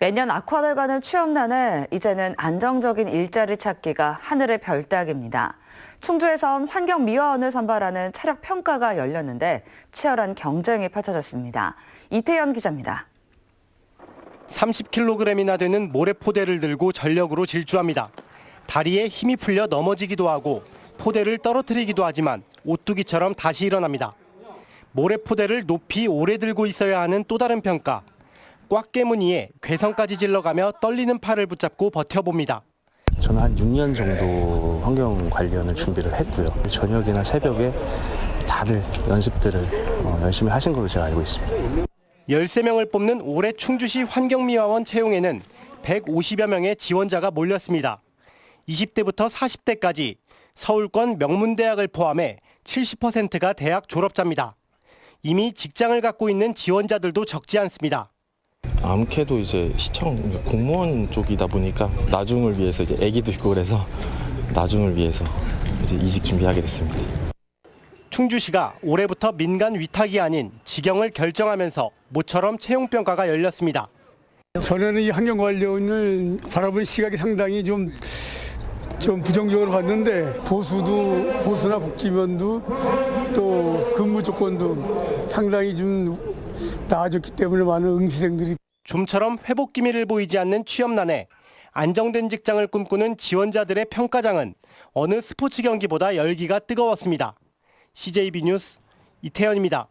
매년 악화를 가는 취업난에 이제는 안정적인 일자리 찾기가 하늘의 별따기입니다. 충주에선 환경미화원을 선발하는 차력 평가가 열렸는데 치열한 경쟁이 펼쳐졌습니다. 이태연 기자입니다. 30kg이나 되는 모래포대를 들고 전력으로 질주합니다. 다리에 힘이 풀려 넘어지기도 하고 포대를 떨어뜨리기도 하지만 오뚜기처럼 다시 일어납니다. 모래포대를 높이 오래 들고 있어야 하는 또 다른 평가. 꽉 깨문 이에 괴성까지 질러가며 떨리는 팔을 붙잡고 버텨봅니다. 저는 한 6년 정도 환경 관련을 준비를 했고요. 저녁이나 새벽에 다들 연습들을 어, 열심히 하신 걸로 제가 알고 있습니다. 13명을 뽑는 올해 충주시 환경미화원 채용에는 150여 명의 지원자가 몰렸습니다. 20대부터 40대까지 서울권 명문대학을 포함해 70%가 대학 졸업자입니다. 이미 직장을 갖고 있는 지원자들도 적지 않습니다. 아무래도 이제 시청 공무원 쪽이다 보니까 나중을 위해서 이제 아기도 있고 그래서 나중을 위해서 이제 이직 준비하게 됐습니다. 충주시가 올해부터 민간 위탁이 아닌 직영을 결정하면서 모처럼 채용 평가가 열렸습니다. 전에는 이 환경 관련을 바라본 시각이 상당히 좀, 좀 부정적으로 봤는데 보수도 보수나 복지면도 또 근무 조건도 상당히 좀 나아졌기 때문에 많은 응시생들이 좀처럼 회복 기미를 보이지 않는 취업난에 안정된 직장을 꿈꾸는 지원자들의 평가장은 어느 스포츠 경기보다 열기가 뜨거웠습니다. CJB 뉴스 이태현입니다.